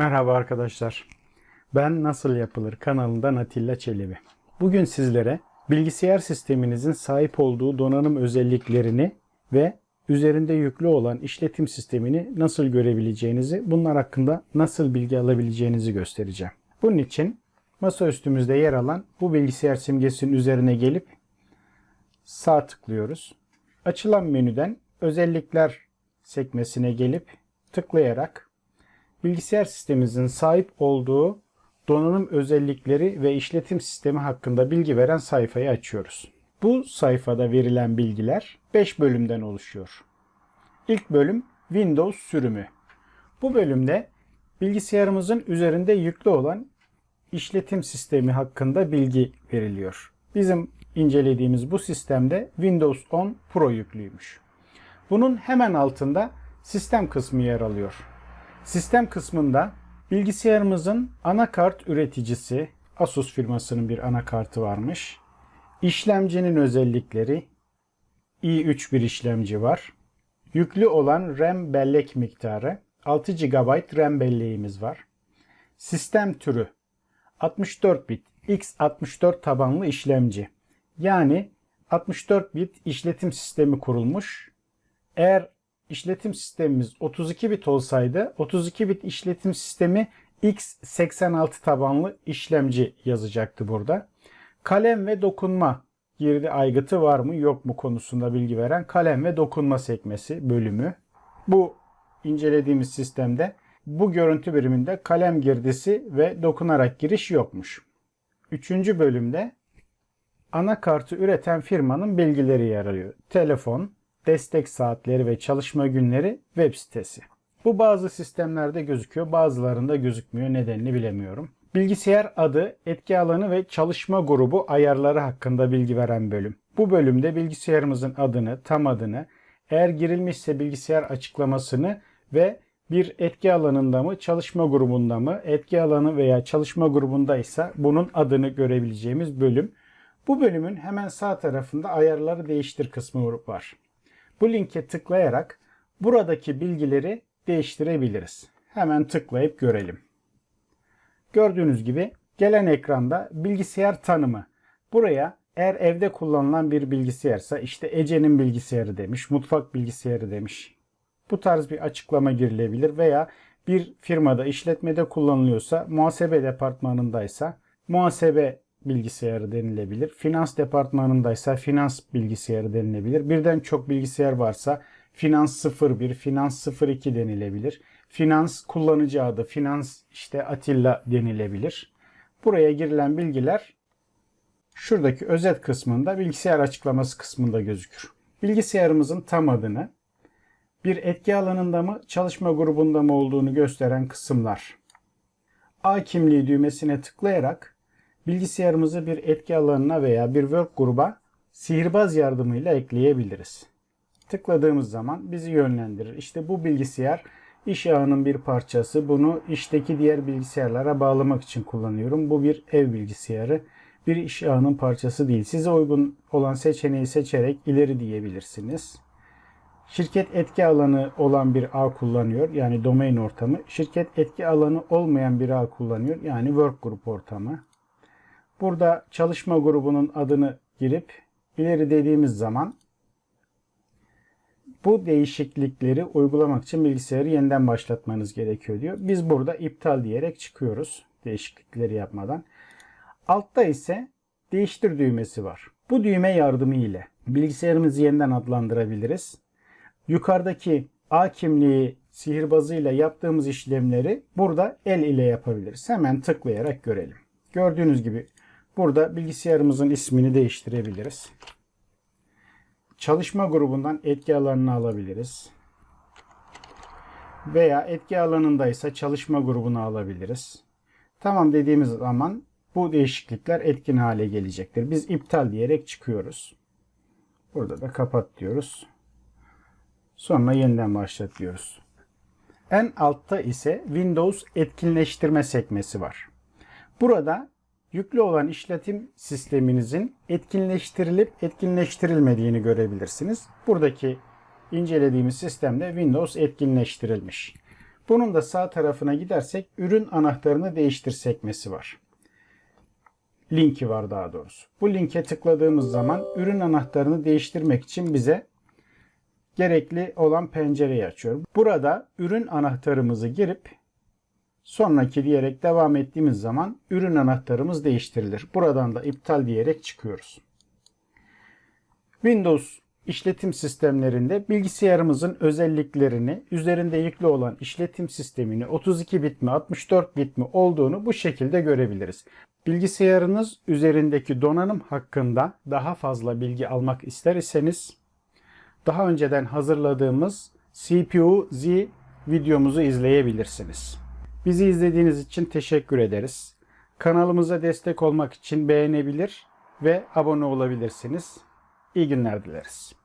Merhaba arkadaşlar. Ben Nasıl Yapılır kanalından Atilla Çelebi. Bugün sizlere bilgisayar sisteminizin sahip olduğu donanım özelliklerini ve üzerinde yüklü olan işletim sistemini nasıl görebileceğinizi, bunlar hakkında nasıl bilgi alabileceğinizi göstereceğim. Bunun için masaüstümüzde yer alan bu bilgisayar simgesinin üzerine gelip sağ tıklıyoruz. Açılan menüden özellikler sekmesine gelip tıklayarak bilgisayar sistemimizin sahip olduğu donanım özellikleri ve işletim sistemi hakkında bilgi veren sayfayı açıyoruz. Bu sayfada verilen bilgiler 5 bölümden oluşuyor. İlk bölüm Windows sürümü. Bu bölümde bilgisayarımızın üzerinde yüklü olan işletim sistemi hakkında bilgi veriliyor. Bizim incelediğimiz bu sistemde Windows 10 Pro yüklüymüş. Bunun hemen altında sistem kısmı yer alıyor. Sistem kısmında bilgisayarımızın anakart üreticisi, Asus firmasının bir anakartı varmış. İşlemcinin özellikleri, i3 bir işlemci var. Yüklü olan RAM bellek miktarı, 6 GB RAM belleğimiz var. Sistem türü, 64 bit x64 tabanlı işlemci. Yani 64 bit işletim sistemi kurulmuş. Eğer işletim sistemimiz 32 bit olsaydı 32 bit işletim sistemi x86 tabanlı işlemci yazacaktı burada. Kalem ve dokunma girdi aygıtı var mı yok mu konusunda bilgi veren kalem ve dokunma sekmesi bölümü. Bu incelediğimiz sistemde bu görüntü biriminde kalem girdisi ve dokunarak giriş yokmuş. Üçüncü bölümde anakartı üreten firmanın bilgileri yer alıyor. Telefon, destek saatleri ve çalışma günleri web sitesi. Bu bazı sistemlerde gözüküyor, bazılarında gözükmüyor. Nedenini bilemiyorum. Bilgisayar adı, etki alanı ve çalışma grubu ayarları hakkında bilgi veren bölüm. Bu bölümde bilgisayarımızın adını, tam adını, eğer girilmişse bilgisayar açıklamasını ve bir etki alanında mı, çalışma grubunda mı, etki alanı veya çalışma grubundaysa bunun adını görebileceğimiz bölüm. Bu bölümün hemen sağ tarafında ayarları değiştir kısmı var. Bu linke tıklayarak buradaki bilgileri değiştirebiliriz. Hemen tıklayıp görelim. Gördüğünüz gibi gelen ekranda bilgisayar tanımı. Buraya eğer evde kullanılan bir bilgisayarsa işte Ece'nin bilgisayarı demiş, mutfak bilgisayarı demiş. Bu tarz bir açıklama girilebilir veya bir firmada işletmede kullanılıyorsa muhasebe departmanındaysa muhasebe bilgisayarı denilebilir. Finans departmanındaysa finans bilgisayarı denilebilir. Birden çok bilgisayar varsa finans 01, finans 02 denilebilir. Finans kullanıcı adı, finans işte Atilla denilebilir. Buraya girilen bilgiler şuradaki özet kısmında bilgisayar açıklaması kısmında gözükür. Bilgisayarımızın tam adını, bir etki alanında mı, çalışma grubunda mı olduğunu gösteren kısımlar. A kimliği düğmesine tıklayarak bilgisayarımızı bir etki alanına veya bir work gruba sihirbaz yardımıyla ekleyebiliriz. Tıkladığımız zaman bizi yönlendirir. İşte bu bilgisayar iş ağının bir parçası. Bunu işteki diğer bilgisayarlara bağlamak için kullanıyorum. Bu bir ev bilgisayarı. Bir iş ağının parçası değil. Size uygun olan seçeneği seçerek ileri diyebilirsiniz. Şirket etki alanı olan bir ağ kullanıyor. Yani domain ortamı. Şirket etki alanı olmayan bir ağ kullanıyor. Yani work group ortamı. Burada çalışma grubunun adını girip ileri dediğimiz zaman bu değişiklikleri uygulamak için bilgisayarı yeniden başlatmanız gerekiyor diyor. Biz burada iptal diyerek çıkıyoruz değişiklikleri yapmadan. Altta ise değiştir düğmesi var. Bu düğme yardımı ile bilgisayarımızı yeniden adlandırabiliriz. Yukarıdaki A kimliği sihirbazıyla yaptığımız işlemleri burada el ile yapabiliriz. Hemen tıklayarak görelim. Gördüğünüz gibi burada bilgisayarımızın ismini değiştirebiliriz. Çalışma grubundan etki alanını alabiliriz. Veya etki alanındaysa çalışma grubunu alabiliriz. Tamam dediğimiz zaman bu değişiklikler etkin hale gelecektir. Biz iptal diyerek çıkıyoruz. Burada da kapat diyoruz. Sonra yeniden başlat diyoruz. En altta ise Windows etkinleştirme sekmesi var. Burada yüklü olan işletim sisteminizin etkinleştirilip etkinleştirilmediğini görebilirsiniz. Buradaki incelediğimiz sistemde Windows etkinleştirilmiş. Bunun da sağ tarafına gidersek ürün anahtarını değiştir sekmesi var. Linki var daha doğrusu. Bu linke tıkladığımız zaman ürün anahtarını değiştirmek için bize gerekli olan pencereyi açıyor. Burada ürün anahtarımızı girip sonraki diyerek devam ettiğimiz zaman ürün anahtarımız değiştirilir. Buradan da iptal diyerek çıkıyoruz. Windows işletim sistemlerinde bilgisayarımızın özelliklerini, üzerinde yüklü olan işletim sistemini 32 bit mi 64 bit mi olduğunu bu şekilde görebiliriz. Bilgisayarınız üzerindeki donanım hakkında daha fazla bilgi almak ister iseniz daha önceden hazırladığımız CPU Z videomuzu izleyebilirsiniz. Bizi izlediğiniz için teşekkür ederiz. Kanalımıza destek olmak için beğenebilir ve abone olabilirsiniz. İyi günler dileriz.